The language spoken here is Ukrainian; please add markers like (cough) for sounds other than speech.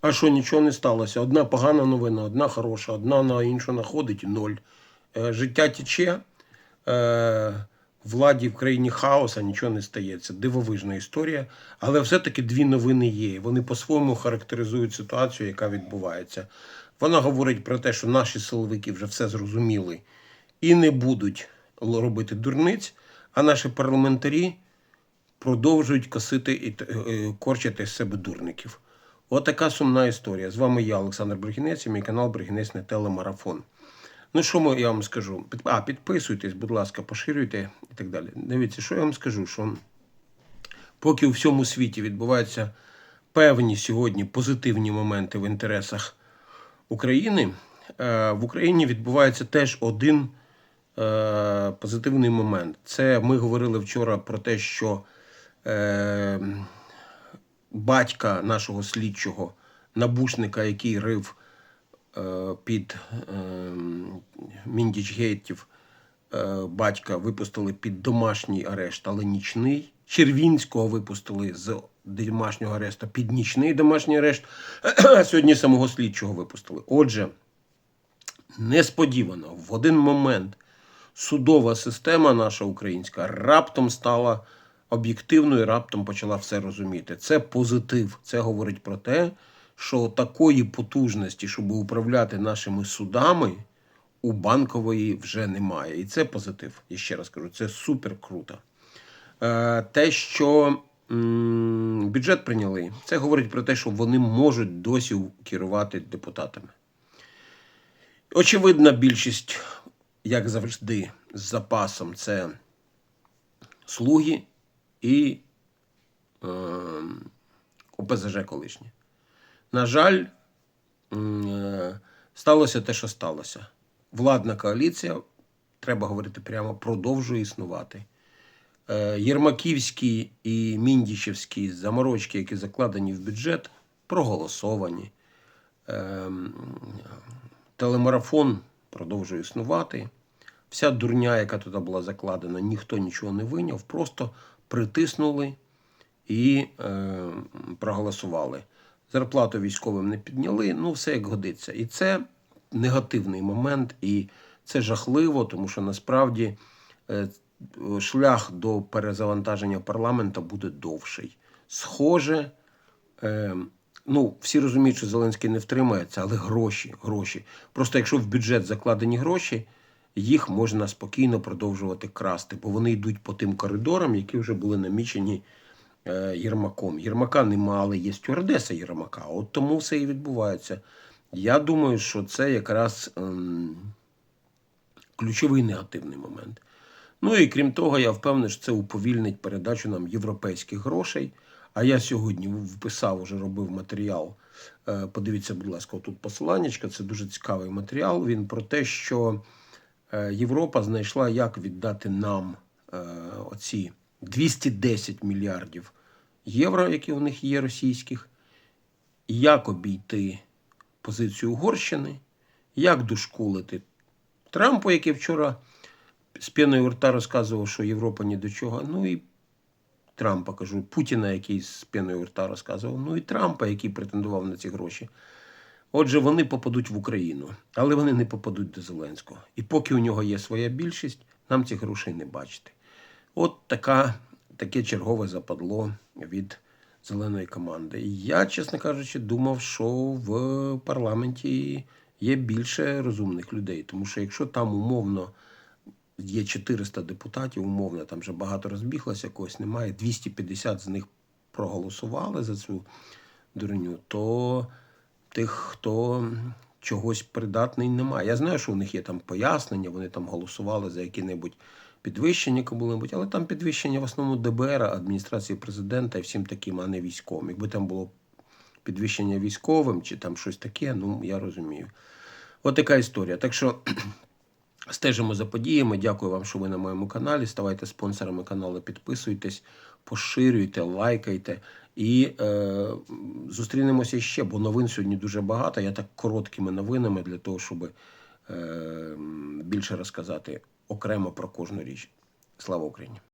А що нічого не сталося? Одна погана новина, одна хороша, одна на іншу находить ноль. Е, Життя тече, е, владі в країні хаоса нічого не стається. Дивовижна історія. Але все-таки дві новини є. Вони по-своєму характеризують ситуацію, яка відбувається. Вона говорить про те, що наші силовики вже все зрозуміли і не будуть робити дурниць, а наші парламентарі продовжують косити і е, корчити з себе дурників. Отака сумна історія. З вами я, Олександр Бригінець, і мій канал Бригінець на телемарафон. Ну, що я вам скажу? А, підписуйтесь, будь ласка, поширюйте і так далі. Дивіться, що я вам скажу, що поки у всьому світі відбуваються певні сьогодні позитивні моменти в інтересах України, е, в Україні відбувається теж один е, позитивний момент. Це ми говорили вчора про те, що е, батька нашого слідчого набушника, який рив е, під е, Міндічгейтів, е, батька випустили під домашній арешт, але нічний. Червінського випустили з домашнього арешту під нічний домашній арешт. А (clears throat) сьогодні самого слідчого випустили. Отже, несподівано в один момент судова система наша українська раптом стала об'єктивною, раптом почала все розуміти. Це позитив. Це говорить про те, що такої потужності, щоб управляти нашими судами, у банкової вже немає. І це позитив. Я ще раз кажу, це супер круто. Е, Те, що бюджет прийняли, це говорить про те, що вони можуть досі керувати депутатами. Очевидна більшість, як завжди, з запасом це слуги і е, ОПЗЖ колишні. На жаль, е, сталося те, що сталося. Владна коаліція, треба говорити прямо, продовжує існувати. Е, Єрмаківські і Міндічевські заморочки, які закладені в бюджет, проголосовані. Ем, Телемарафон продовжує існувати. Вся дурня, яка туди була закладена, ніхто нічого не виняв, просто притиснули і е, проголосували. Зарплату військовим не підняли, ну все як годиться. І це негативний момент, і це жахливо, тому що насправді е, шлях до перезавантаження парламента буде довший. Схоже, е, ну, всі розуміють, що Зеленський не втримається, але гроші, гроші. Просто якщо в бюджет закладені гроші, їх можна спокійно продовжувати красти, бо вони йдуть по тим коридорам, які вже були намічені е, Єрмаком. Єрмака нема, але є стюардеса Єрмака. От тому все і відбувається. Я думаю, що це якраз ем, ключовий негативний момент. Ну і крім того, я впевнений, що це уповільнить передачу нам європейських грошей. А я сьогодні вписав, уже робив матеріал. Е, Подивіться, будь ласка, тут посиланнячка. Це дуже цікавий матеріал. Він про те, що Європа знайшла, як віддати нам е, оці 210 мільярдів євро, які у них є російських, як обійти позицію Угорщини, як дошкулити Трампу, який вчора з піною рта розказував, що Європа ні до чого. Ну і Трампа кажу, Путіна, який з піною рта розказував, ну і Трампа, який претендував на ці гроші. Отже, вони попадуть в Україну, але вони не попадуть до Зеленського. І поки у нього є своя більшість, нам цих грошей не бачити. От така, таке чергове западло від зеленої команди. Я, чесно кажучи, думав, що в парламенті є більше розумних людей, тому що якщо там умовно є 400 депутатів, умовно, там вже багато розбіглося, когось немає, 250 з них проголосували за цю дурню, то тих, хто чогось придатний, немає. Я знаю, що у них є там пояснення, вони там голосували за які-небудь підвищення коли-небудь, але там підвищення в основному ДБР, адміністрації президента і всім таким, а не військовим. Якби там було підвищення військовим чи там щось таке, ну я розумію. От така історія. Так що Стежимо за подіями. Дякую вам, що ви на моєму каналі. Ставайте спонсорами каналу, підписуйтесь, поширюйте, лайкайте. І е, зустрінемося ще, бо новин сьогодні дуже багато. Я так короткими новинами для того, щоб е, більше розказати окремо про кожну річ. Слава Україні!